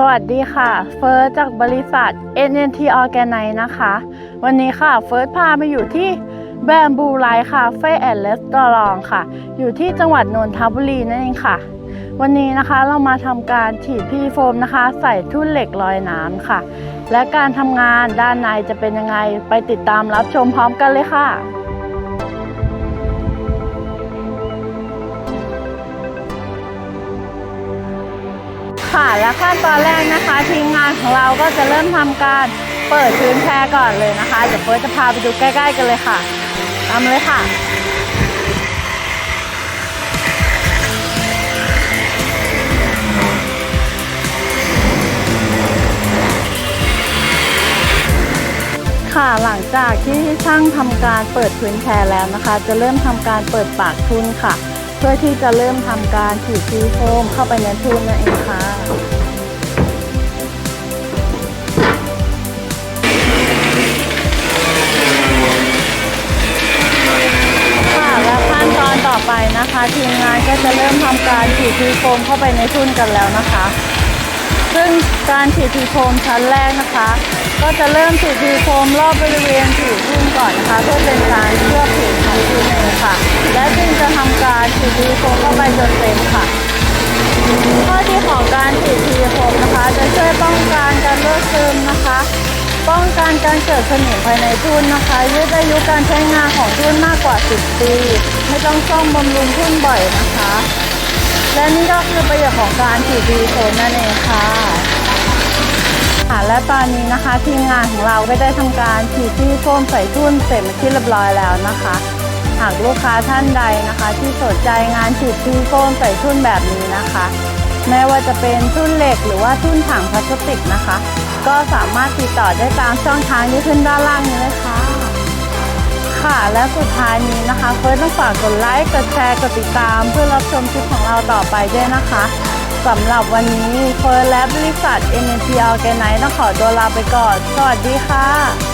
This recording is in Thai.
สวัสดีค่ะ เฟิร์สจากบริษัท NNT Organize นะคะ วันนี้ค่ะ เฟิร์สพามาอยู่ที่แบมบูไลท์คาเฟ่แอนด์เลสตอรองค่ะ อยู่ที่จังหวัดนนทบุรีนั่นเองค่ะ วันนี้นะคะเรามาทำการฉีดพีโฟมนะคะ ใส่ทุ่นเหล็กลอยน้ำค่ะ และการทำงานด้านในจะเป็นยังไง ไปติดตามรับชมพร้อมกันเลยค่ะ ค่ะ และขั้นตอนแรกนะคะ ทีมงานของเราก็จะเริ่มทำการเปิดพื้นแพรก่อนเลยนะคะ เดี๋ยวเฟิร์สจะพาไปดูใกล้ ๆ กันเลยค่ะตามเลยค่ะค่ะหลังจากที่ช่างทำการเปิดพื้นแพรแล้วนะคะ จะเริ่มทำการเปิดปากทุนค่ะ เพื่อที่จะเริ่มทำการฉีดซีโฟมเข้าไปในทุนนั่นเองค่ะค่ะและขั้นตอนต่อไปนะคะทีมงานก็จะเริ่มทำการฉีดซีโฟมเข้าไปในทุนกันแล้วนะคะ ซึ่งการฉีดซีโฟมชั้นแรกนะคะ ก็จะเริ่มฉีดซีโฟมรอบบริเวณผิวทุ่นก่อนนะคะ เพื่อเป็นการเคลือบ การฉีดซีโฟมเข้าไปจนเต็มค่ะ ข้อดีของการฉีดซีโฟมนะคะ จะช่วยป้องกันการรั่วซึมนะคะ ป้องกันการเกิดสนิมภายในทุ่นนะคะ ยืดอายุการใช้งานของทุ่นมากกว่า 10 ปี ไม่ต้องซ่อมบำรุงทุ่นบ่อยนะคะ และนี่ก็คือประโยชน์ของการฉีดซีโฟมนั่นเองค่ะค่ะและตอนนี้นะคะทีมงานของเราก็ได้ทำการฉีดที่โฟมใส่ทุ่นเสร็จมาที่เรียบร้อยแล้วนะคะ หากลูกค้าท่านใดนะคะ ที่สนใจงานฉีดที่โฟมใส่ทุ่นแบบนี้นะคะ ไม่ว่าจะเป็นทุ่นเหล็กหรือว่าทุ่นถังพลาสติกนะคะ ก็สามารถติดต่อได้ตามช่องทางที่ขึ้นด้านล่างนี้เลยค่ะค่ะและสุดท้ายนี้นะคะเฟิร์สต้องฝากกดไลค์ กดแชร์ กดติดตาม เพื่อรับชมคลิปของเราต่อไปด้วยนะคะสำหรับวันนี้เฟิร์สและบริษัท n n p Organize ต้องขอตัวลาไปก่อน สวัสดีค่ะ